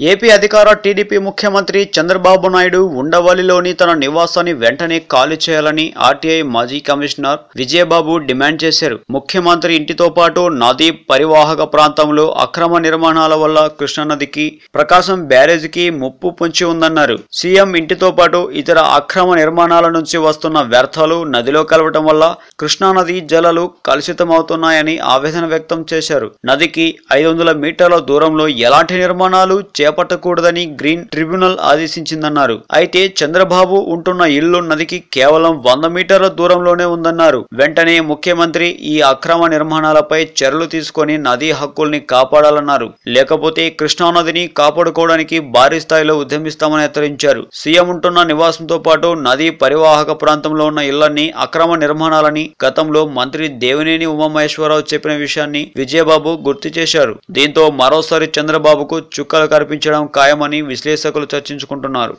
AP అధికార TDP ముఖ్యమంత్రి చంద్రబాబు నాయుడు ఉండవల్లిలోని తన నివాసాన్ని వెంటనే ఖాళీ చేయాలని ఆర్టీఐ మాజీ కమిషనర్ విజయబాబు డిమాండ్ చేశారు. ముఖ్యమంత్రి ఇంటితో పాటు నదీ పరివాహక ప్రాంతంలో అక్రమ నిర్మాణాల వల్ల కృష్ణానదికి ప్రకాశం బ్యారేజీకి ముప్పు పొంచి ఉందన్నారు. సీఎం ఇంటితో పాటు ఇతర అక్రమ నిర్మాణాల నుంచి వస్తున్న వ్యర్థాలు నదిలో కలవటం వల్ల కృష్ణానది జలాలు కలుషితమవుతున్నాయని ఆవేదన వ్యక్తం చేశారు. నదికి ఐదు వందల మీటర్ల దూరంలో ఎలాంటి నిర్మాణాలు చేపట్టకూడదని గ్రీన్ ట్రిబ్యునల్ ఆదేశించిందన్నారు. అయితే చంద్రబాబు ఉంటున్న ఇల్లు నదికి కేవలం వంద మీటర్ల దూరంలోనే ఉందన్నారు. వెంటనే ముఖ్యమంత్రి ఈ అక్రమ నిర్మాణాలపై చర్యలు తీసుకొని నదీ హక్కుల్ని కాపాడాలన్నారు. లేకపోతే కృష్ణానదిని కాపాడుకోవడానికి భారీ స్థాయిలో ఉద్యమిస్తామని హెచ్చరించారు. సీఎం ఉంటున్న నివాసంతో పాటు నదీ పరివాహక ప్రాంతంలో ఉన్న ఇళ్ళన్నీ అక్రమ నిర్మాణాలని గతంలో మంత్రి దేవినేని ఉమామహేశ్వరరావు చెప్పిన విషయాన్ని విజయబాబు గుర్తు చేశారు. దీంతో మరోసారి చంద్రబాబుకు చుక్కలు కనిపించడం ఖాయమని విశ్లేషకులు చర్చించుకుంటున్నారు.